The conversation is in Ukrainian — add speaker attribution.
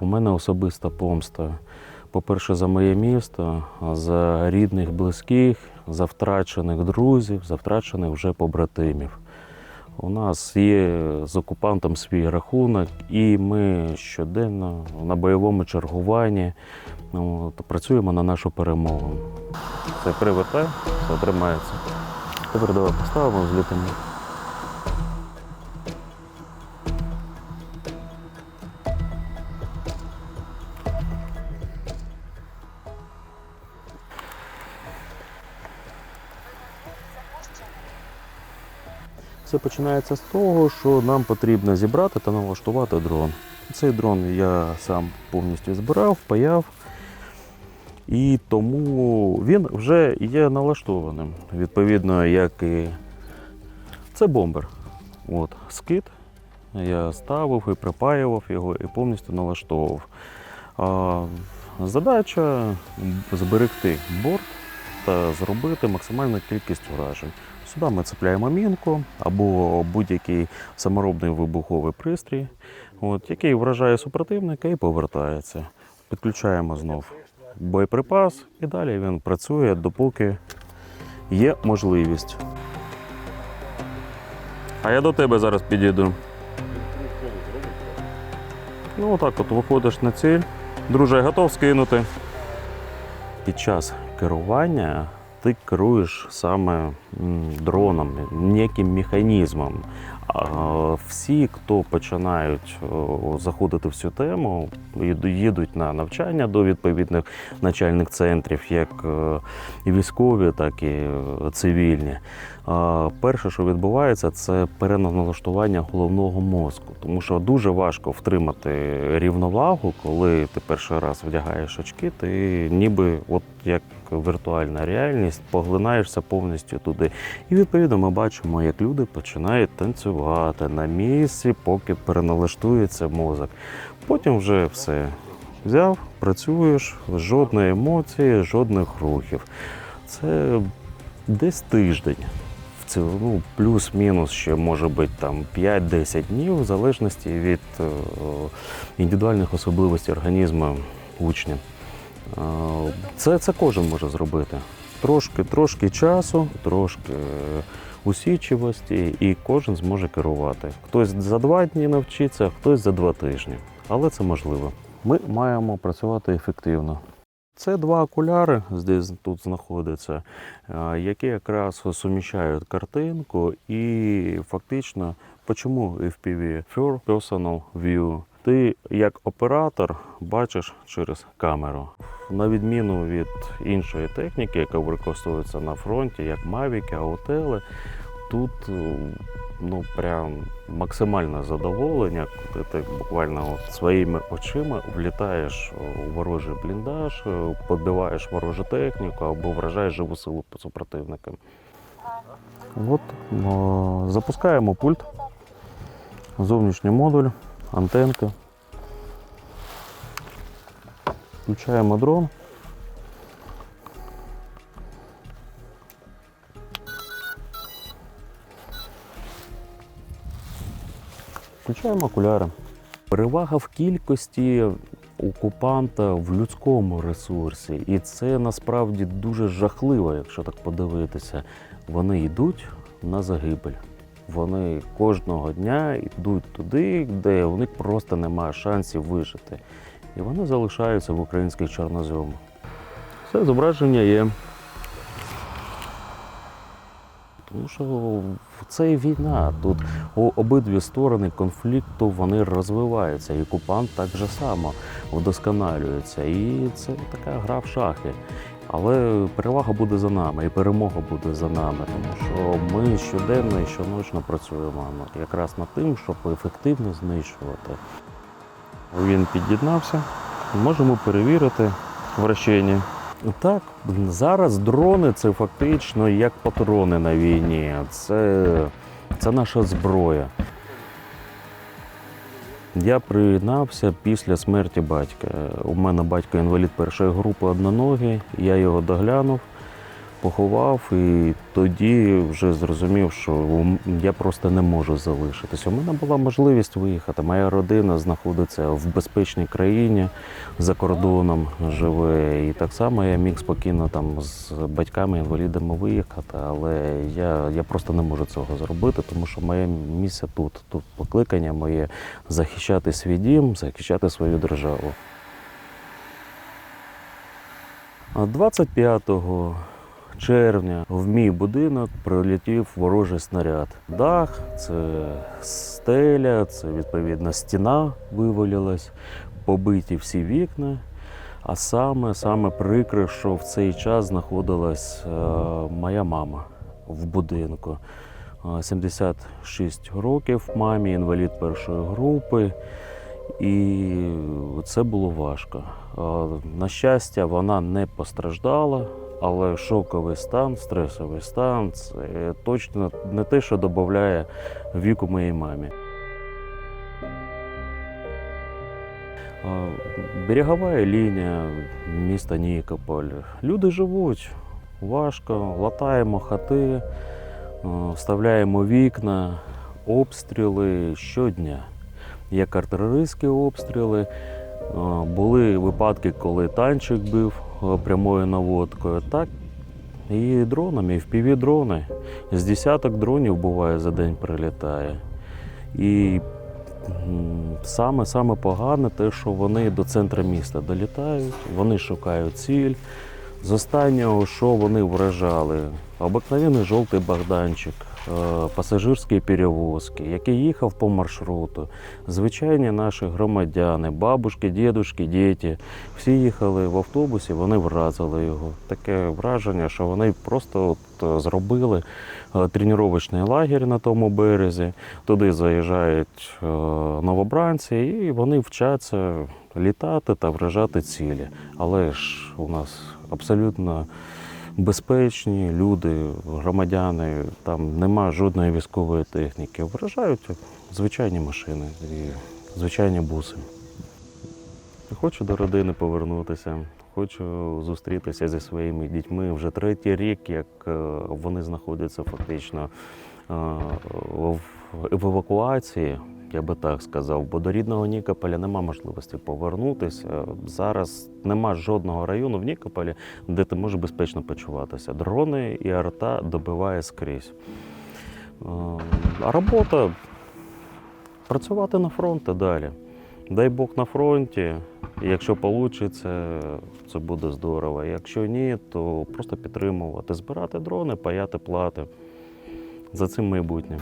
Speaker 1: У мене особиста помста. По-перше, за моє місто, за рідних, близьких, за втрачених друзів, за втрачених вже побратимів. У нас є з окупантом свій рахунок, і ми щоденно на бойовому чергуванні ну, працюємо на нашу перемогу. Це привертай, все тримається. Тепер давай поставимо, злітимо. Все починається з того, що нам потрібно зібрати та налаштувати дрон. Цей дрон я сам повністю збирав, паяв. І тому він вже є налаштованим. Відповідно, як і це бомбер. От, скид. Я ставив і припаював його і повністю налаштовував. А, задача зберегти борт та зробити максимальну кількість уражень. Сюди ми цепляємо мінку або будь-який саморобний вибуховий пристрій, от, який вражає супротивника і повертається. Підключаємо знов боєприпас і далі він працює, допоки є можливість. А я до тебе зараз підійду. Ну, отак от виходиш на ціль. Друже, готов скинути. Під час керування ти керуєш саме дроном, ніяким механізмом. Всі, хто починають заходити в цю тему, їду- їдуть на навчання до відповідних начальних центрів, як е, військові, так і е, цивільні. Перше, що відбувається, це переналаштування головного мозку, тому що дуже важко втримати рівновагу, коли ти перший раз вдягаєш очки, ти ніби от як віртуальна реальність поглинаєшся повністю туди. І відповідно ми бачимо, як люди починають танцювати на місці, поки переналаштується мозок. Потім вже все взяв, працюєш, жодної емоції, жодних рухів. Це десь тиждень. Ну, плюс-мінус ще може бути там 5-10 днів, в залежності від е, індивідуальних особливостей організму учня. Це, це кожен може зробити. Трошки, трошки часу, трошки е, усічивості, і кожен зможе керувати. Хтось за два дні навчиться, хтось за два тижні. Але це можливо. Ми маємо працювати ефективно. Це два окуляри, здесь тут знаходяться, е, які якраз суміщають картинку і фактично, почому FPV? First Personal View. Ти як оператор бачиш через камеру. На відміну від іншої техніки, яка використовується на фронті, як Mavic, Аутели, тут е, ну прям максимальне задоволення, коли ти буквально от своїми очима влітаєш у ворожий бліндаж, е, подбиваєш ворожу техніку або вражаєш живу силу супротивника. От запускаємо пульт, зовнішній модуль, антенки. Включаємо дрон. Включаємо окуляри. Перевага в кількості окупанта в людському ресурсі. І це насправді дуже жахливо, якщо так подивитися. Вони йдуть на загибель. Вони кожного дня йдуть туди, де у них просто немає шансів вижити. І вони залишаються в українських чорноземах. Це зображення є. Тому що це війна. Тут у обидві сторони конфлікту вони розвиваються. І окупант так же само вдосконалюється. І це така гра в шахи. Але перевага буде за нами, і перемога буде за нами, тому що ми щоденно і щоночно працюємо якраз над тим, щоб ефективно знищувати. Він під'єднався. Можемо перевірити вращення. Так, зараз дрони це фактично як патрони на війні. Це, це наша зброя. Я приєднався після смерті батька. У мене батько інвалід першої групи одноногий, я його доглянув. Поховав, і тоді вже зрозумів, що я просто не можу залишитися. У мене була можливість виїхати. Моя родина знаходиться в безпечній країні за кордоном живе. І так само я міг спокійно там з батьками-інвалідами виїхати, але я, я просто не можу цього зробити, тому що моє місце тут. Тут покликання моє захищати свій дім, захищати свою державу. А 25 червня в мій будинок прилетів ворожий снаряд. Дах, це стеля, це відповідно стіна вивалилась, побиті всі вікна. А саме, саме прикре, що в цей час знаходилась е, моя мама в будинку. Е, 76 років мамі, інвалід першої групи. І це було важко. Е, На щастя, вона не постраждала, але шоковий стан, стресовий стан це точно не те, що додає віку моїй мамі. Берегова лінія міста Нікополь. Люди живуть важко, латаємо хати, вставляємо вікна, обстріли щодня. Як артилерійські обстріли. Були випадки, коли танчик бив прямою наводкою, так і дронами, і впівдрони. З десяток дронів буває за день прилітає. І саме саме погане те, що вони до центру міста долітають, вони шукають ціль. З останнього, що вони вражали, обикновений жовтий Богданчик, е, пасажирські перевозки, який їхав по маршруту. Звичайні наші громадяни, бабушки, дідушки, діти, всі їхали в автобусі, вони вразили його. Таке враження, що вони просто от е, зробили е, тренувальний лагерь на тому березі. Туди заїжджають новобранці, і вони вчаться літати та вражати цілі. Але ж у нас абсолютно безпечні люди, громадяни, там нема жодної військової техніки. Вражають звичайні машини і звичайні буси. Хочу до родини повернутися. Хочу зустрітися зі своїми дітьми вже третій рік, як е, вони знаходяться фактично е, в в евакуації, я би так сказав, бо до рідного Нікополя нема можливості повернутися. Зараз нема жодного району в Нікополі, де ти можеш безпечно почуватися. Дрони і арта добиває скрізь. Е, А робота працювати на фронті далі. Дай Бог на фронті. Якщо вийде, це буде здорово. Якщо ні, то просто підтримувати, збирати дрони, паяти плати. За цим майбутнє.